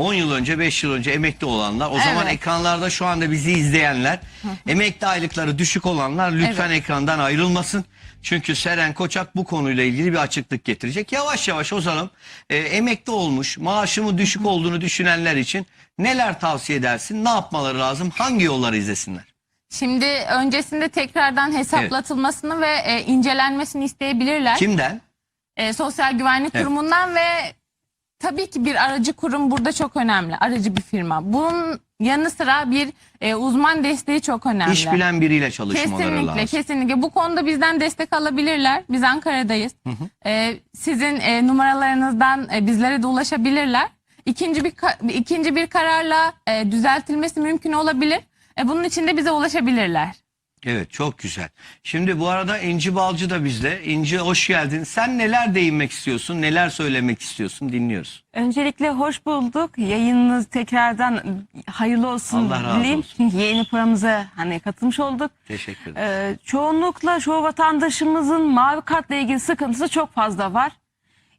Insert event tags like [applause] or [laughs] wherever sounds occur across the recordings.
10 yıl önce 5 yıl önce emekli olanlar o zaman Evet. ekranlarda şu anda bizi izleyenler [laughs] emekli aylıkları düşük olanlar lütfen Evet. ekrandan ayrılmasın. Çünkü Seren Koçak bu konuyla ilgili bir açıklık getirecek. Yavaş yavaş Ozan'ım e, emekli olmuş maaşımın düşük olduğunu düşünenler için neler tavsiye edersin? Ne yapmaları lazım? Hangi yolları izlesinler? Şimdi öncesinde tekrardan hesaplatılmasını ve e, incelenmesini isteyebilirler. Kimden? E, Sosyal Güvenlik Evet. Kurumu'ndan ve tabii ki bir aracı kurum burada çok önemli. Aracı bir firma. Bunun yanı sıra bir e, uzman desteği çok önemli. İş bilen biriyle çalışmaları Kesinlikle, lazım. kesinlikle. Bu konuda bizden destek alabilirler. Biz Ankara'dayız. Ee, sizin e, numaralarınızdan e, bizlere de ulaşabilirler. İkinci bir ikinci bir kararla e, düzeltilmesi mümkün olabilir. E, bunun için de bize ulaşabilirler. Evet çok güzel. Şimdi bu arada İnci Balcı da bizde. İnci hoş geldin. Sen neler değinmek istiyorsun? Neler söylemek istiyorsun? Dinliyoruz. Öncelikle hoş bulduk. Yayınınız tekrardan hayırlı olsun Allah razı dileyim. olsun. [laughs] Yeni programımıza hani katılmış olduk. Teşekkür ederim. Ee, çoğunlukla çoğu vatandaşımızın mavi kartla ilgili sıkıntısı çok fazla var.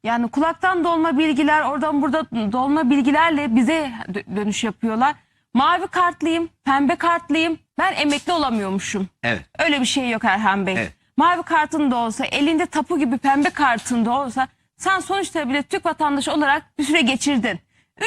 Yani kulaktan dolma bilgiler, oradan burada dolma bilgilerle bize dö- dönüş yapıyorlar. Mavi kartlıyım, pembe kartlıyım, ben emekli olamıyormuşum. Evet. Öyle bir şey yok Erhan Bey. Evet. Mavi kartın da olsa, elinde tapu gibi pembe kartın da olsa sen sonuçta bile Türk vatandaşı olarak bir süre geçirdin.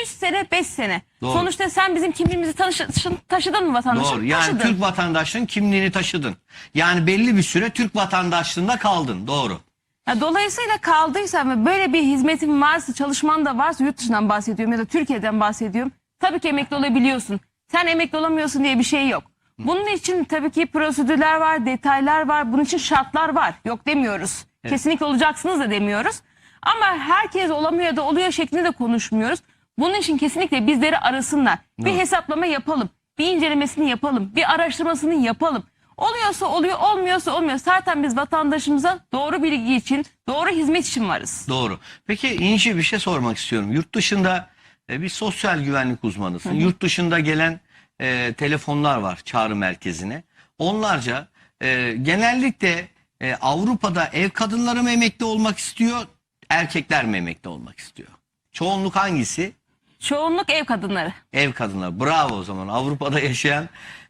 3 sene, 5 sene. Doğru. Sonuçta sen bizim kimliğimizi tanış- taşıdın mı vatandaşım? Doğru. Yani Taşıdın. Türk vatandaşlığın kimliğini taşıdın. Yani belli bir süre Türk vatandaşlığında kaldın. Doğru. Ya dolayısıyla kaldıysa ve böyle bir hizmetin varsa, çalışman da varsa yurt dışından bahsediyorum ya da Türkiye'den bahsediyorum. Tabii ki emekli olabiliyorsun. Sen emekli olamıyorsun diye bir şey yok. Bunun için tabii ki prosedürler var, detaylar var. Bunun için şartlar var. Yok demiyoruz. Kesinlikle olacaksınız da demiyoruz. Ama herkes olamıyor da oluyor şeklinde de konuşmuyoruz. Bunun için kesinlikle bizleri arasınlar. Bir Doğru. hesaplama yapalım. Bir incelemesini yapalım. Bir araştırmasını yapalım. Oluyorsa oluyor, olmuyorsa olmuyor. Zaten biz vatandaşımıza doğru bilgi için, doğru hizmet için varız. Doğru. Peki İnci bir şey sormak istiyorum. Yurt dışında e, bir sosyal güvenlik uzmanısın. Yurt dışında gelen e, telefonlar var çağrı merkezine. Onlarca e, genellikle e, Avrupa'da ev kadınları mı emekli olmak istiyor, erkekler mi emekli olmak istiyor? Çoğunluk hangisi? Çoğunluk ev kadınları. Ev kadınları. Bravo o zaman. Avrupa'da yaşayan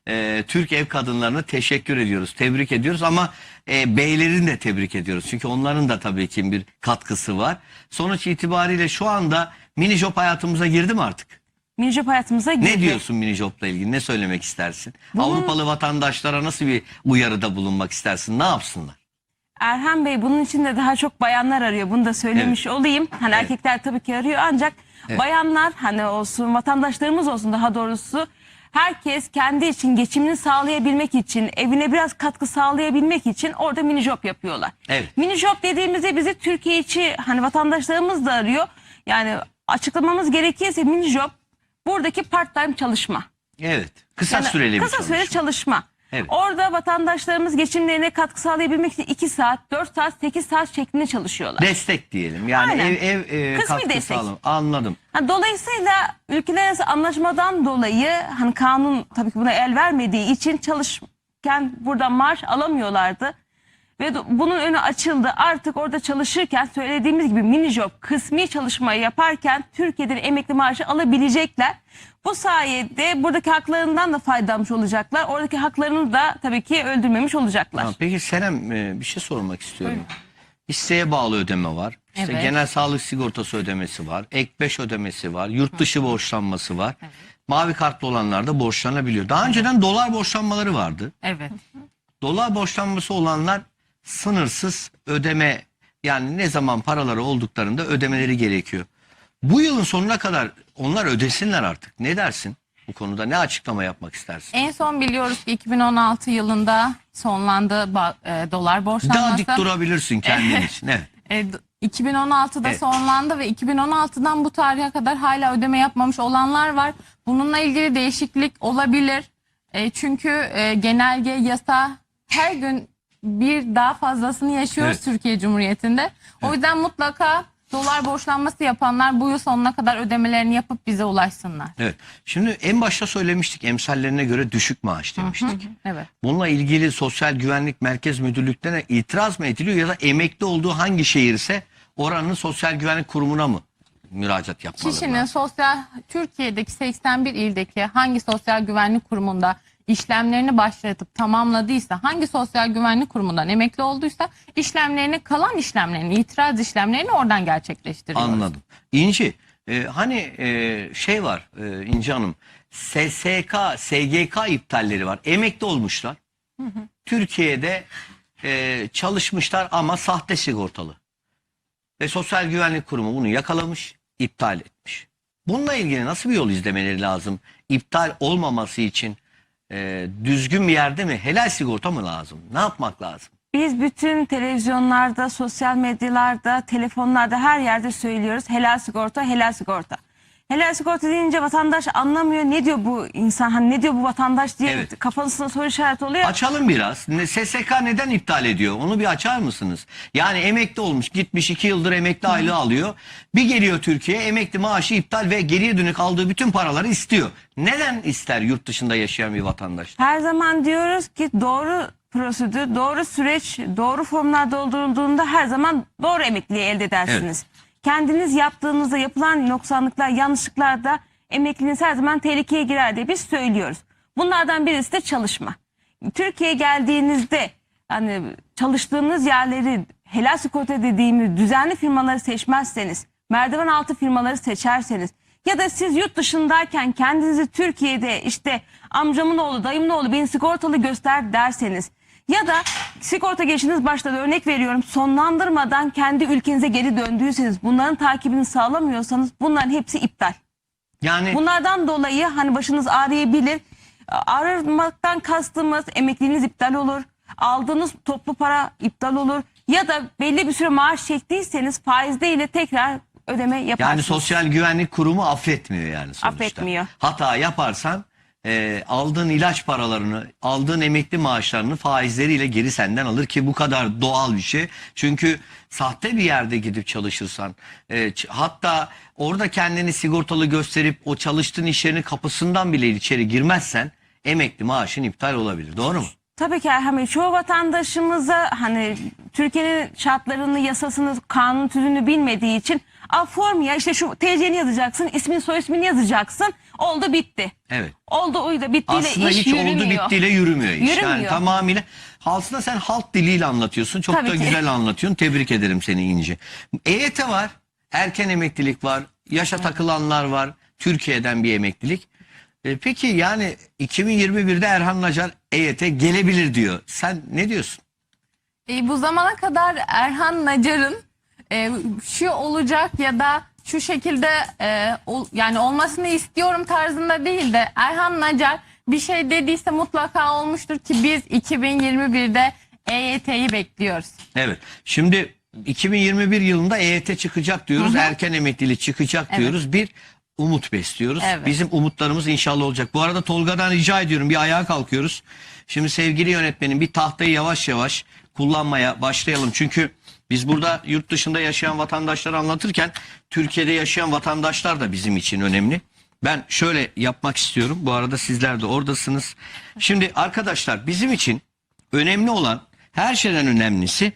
e, Türk ev kadınlarına teşekkür ediyoruz. Tebrik ediyoruz ama e, beylerini de tebrik ediyoruz. Çünkü onların da tabii ki bir katkısı var. Sonuç itibariyle şu anda mini job hayatımıza girdi mi artık? Minijop hayatımıza girdi. Ne diyorsun mini jobla ilgili? Ne söylemek istersin? Bunun- Avrupalı vatandaşlara nasıl bir uyarıda bulunmak istersin? Ne yapsınlar? Erhan Bey bunun için de daha çok bayanlar arıyor. Bunu da söylemiş olayım. Hani erkekler tabii ki arıyor ancak bayanlar hani olsun vatandaşlarımız olsun daha doğrusu herkes kendi için geçimini sağlayabilmek için evine biraz katkı sağlayabilmek için orada mini job yapıyorlar. Evet. Mini job dediğimizde bizi Türkiye içi hani vatandaşlarımız da arıyor. Yani açıklamamız gerekirse mini job buradaki part time çalışma. Evet. Kısa Yani süreli bir kısa çalışma. süreli çalışma. Evet. Orada vatandaşlarımız geçimlerine katkı sağlayabilmek için 2 saat, 4 saat, 8 saat şeklinde çalışıyorlar. Destek diyelim. Yani Aynen. ev ev e, Kısmi katkı destek. sağlam. Anladım. Ha, dolayısıyla ülkeler arası anlaşmadan dolayı hani kanun tabii ki buna el vermediği için çalışırken buradan maaş alamıyorlardı. Ve bunun önü açıldı. Artık orada çalışırken söylediğimiz gibi mini job kısmi çalışmayı yaparken Türkiye'den emekli maaşı alabilecekler. Bu sayede buradaki haklarından da faydalanmış olacaklar. Oradaki haklarını da tabii ki öldürmemiş olacaklar. Tamam, peki Senem e, bir şey sormak istiyorum. İsteğe bağlı ödeme var. İşte Evet. genel sağlık sigortası ödemesi var. Ek 5 ödemesi var. Yurt dışı borçlanması var. Mavi kartlı olanlar da borçlanabiliyor. Daha önceden dolar borçlanmaları vardı. Evet. Dolar borçlanması olanlar sınırsız ödeme yani ne zaman paraları olduklarında ödemeleri gerekiyor. Bu yılın sonuna kadar onlar ödesinler artık. Ne dersin? Bu konuda ne açıklama yapmak istersin? En son biliyoruz ki 2016 yılında sonlandı e, dolar borçlanması. Daha dik durabilirsin kendin için. Evet. [laughs] E, d- 2016'da Evet. sonlandı ve 2016'dan bu tarihe kadar hala ödeme yapmamış olanlar var. Bununla ilgili değişiklik olabilir. E, çünkü e, genelge, yasa her gün bir daha fazlasını yaşıyoruz Evet. Türkiye Cumhuriyeti'nde. O yüzden mutlaka dolar borçlanması yapanlar bu yıl sonuna kadar ödemelerini yapıp bize ulaşsınlar. Evet. Şimdi en başta söylemiştik emsallerine göre düşük maaş demiştik. Evet. Bununla ilgili Sosyal Güvenlik Merkez Müdürlüklerine itiraz mı ediliyor ya da emekli olduğu hangi şehirse oranın Sosyal Güvenlik Kurumu'na mı müracaat yapmaları Kişinin sosyal Türkiye'deki 81 ildeki hangi sosyal güvenlik kurumunda işlemlerini başlatıp tamamladıysa, hangi sosyal güvenlik kurumundan emekli olduysa işlemlerini, kalan işlemlerini, itiraz işlemlerini oradan gerçekleştiriyoruz. Anladım. İnci, e, hani e, şey var e, İnci Hanım, SSK, SGK iptalleri var. Emekli olmuşlar. Türkiye'de e, çalışmışlar ama sahte sigortalı. Ve Sosyal Güvenlik Kurumu bunu yakalamış, iptal etmiş. Bununla ilgili nasıl bir yol izlemeleri lazım? İptal olmaması için e, düzgün bir yerde mi? Helal sigorta mı lazım? Ne yapmak lazım? Biz bütün televizyonlarda, sosyal medyalarda, telefonlarda her yerde söylüyoruz. Helal sigorta, helal sigorta. Helal sigorta deyince vatandaş anlamıyor. Ne diyor bu insan? Hani ne diyor bu vatandaş diye Evet. kafasında soru işareti oluyor. Açalım biraz. Ne- SSK neden iptal ediyor? Onu bir açar mısınız? Yani emekli olmuş, gitmiş iki yıldır emekli aylığı alıyor. Bir geliyor Türkiye, emekli maaşı iptal ve geriye dönük aldığı bütün paraları istiyor. Neden ister yurt dışında yaşayan bir vatandaş? Her zaman diyoruz ki doğru prosedür, doğru süreç, doğru formlar doldurulduğunda her zaman doğru emekliliği elde edersiniz. Kendiniz yaptığınızda yapılan noksanlıklar, yanlışlıklar da emekliliğiniz her zaman tehlikeye girer diye biz söylüyoruz. Bunlardan birisi de çalışma. Türkiye'ye geldiğinizde hani çalıştığınız yerleri helal sigorta dediğimiz düzenli firmaları seçmezseniz, merdiven altı firmaları seçerseniz ya da siz yurt dışındayken kendinizi Türkiye'de işte amcamın oğlu, dayımın oğlu beni sigortalı göster derseniz ya da sigorta geçiniz başladı örnek veriyorum sonlandırmadan kendi ülkenize geri döndüyseniz bunların takibini sağlamıyorsanız bunların hepsi iptal. Yani Bunlardan dolayı hani başınız ağrıyabilir. Ağrımaktan kastımız emekliliğiniz iptal olur. Aldığınız toplu para iptal olur. Ya da belli bir süre maaş çektiyseniz faizde ile tekrar ödeme yaparsınız. yani Sosyal Güvenlik Kurumu affetmiyor yani sonuçta. Affetmiyor. Hata yaparsan e, aldığın ilaç paralarını, aldığın emekli maaşlarını faizleriyle geri senden alır ki bu kadar doğal bir şey. Çünkü sahte bir yerde gidip çalışırsan, e, hatta orada kendini sigortalı gösterip o çalıştığın iş yerinin kapısından bile içeri girmezsen emekli maaşın iptal olabilir. Doğru mu? Tabii ki Erhan Bey çoğu vatandaşımıza hani Türkiye'nin şartlarını, yasasını, kanun tüzüğünü bilmediği için A form ya işte şu TC'ni yazacaksın, ismin soy ismini yazacaksın. Oldu bitti. Evet. Oldu uydu bittiyle Aslında iş hiç yürümüyor. oldu bittiyle yürümüyor iş. Yani Yürümüyor. tamamıyla aslında sen halk diliyle anlatıyorsun. Çok Tabii da ki. güzel anlatıyorsun. Tebrik ederim seni İnci. EYT var. Erken emeklilik var. Yaşa takılanlar var. Türkiye'den bir emeklilik. E, peki yani 2021'de Erhan Nacar EYT gelebilir diyor. Sen ne diyorsun? E, bu zamana kadar Erhan Nacar'ın e, şu olacak ya da şu şekilde e, ol- yani olmasını istiyorum tarzında değil de Erhan Nacar bir şey dediyse mutlaka olmuştur ki biz 2021'de EYT'yi bekliyoruz. Evet. Şimdi 2021 yılında EYT çıkacak diyoruz. Erken emeklilik çıkacak Evet. diyoruz. Bir umut besliyoruz. Evet. Bizim umutlarımız inşallah olacak. Bu arada Tolga'dan rica ediyorum bir ayağa kalkıyoruz. Şimdi sevgili yönetmenim bir tahtayı yavaş yavaş kullanmaya başlayalım. Çünkü biz burada yurt dışında yaşayan vatandaşları anlatırken Türkiye'de yaşayan vatandaşlar da bizim için önemli. Ben şöyle yapmak istiyorum. Bu arada sizler de oradasınız. Şimdi arkadaşlar bizim için önemli olan her şeyden önemlisi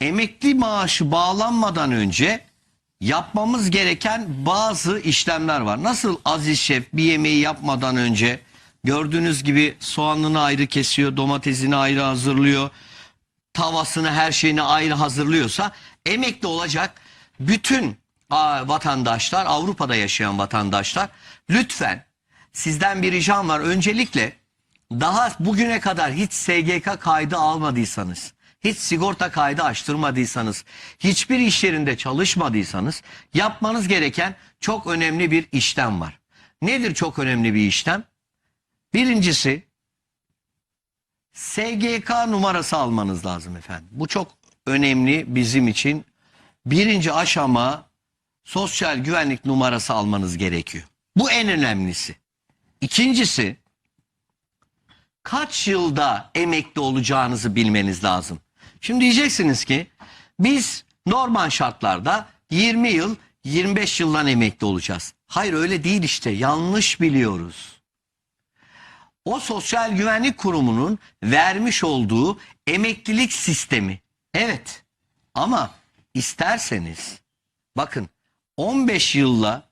emekli maaşı bağlanmadan önce yapmamız gereken bazı işlemler var. Nasıl Aziz Şef bir yemeği yapmadan önce gördüğünüz gibi soğanını ayrı kesiyor, domatesini ayrı hazırlıyor, tavasını her şeyini ayrı hazırlıyorsa emekli olacak bütün vatandaşlar, Avrupa'da yaşayan vatandaşlar lütfen sizden bir ricam var. Öncelikle daha bugüne kadar hiç SGK kaydı almadıysanız, hiç sigorta kaydı açtırmadıysanız, hiçbir iş yerinde çalışmadıysanız yapmanız gereken çok önemli bir işlem var. Nedir çok önemli bir işlem? Birincisi SGK numarası almanız lazım efendim. Bu çok önemli bizim için. Birinci aşama sosyal güvenlik numarası almanız gerekiyor. Bu en önemlisi. İkincisi kaç yılda emekli olacağınızı bilmeniz lazım. Şimdi diyeceksiniz ki biz normal şartlarda 20 yıl 25 yıldan emekli olacağız. Hayır öyle değil işte yanlış biliyoruz. O sosyal güvenlik kurumunun vermiş olduğu emeklilik sistemi. Evet ama isterseniz bakın 15 yılla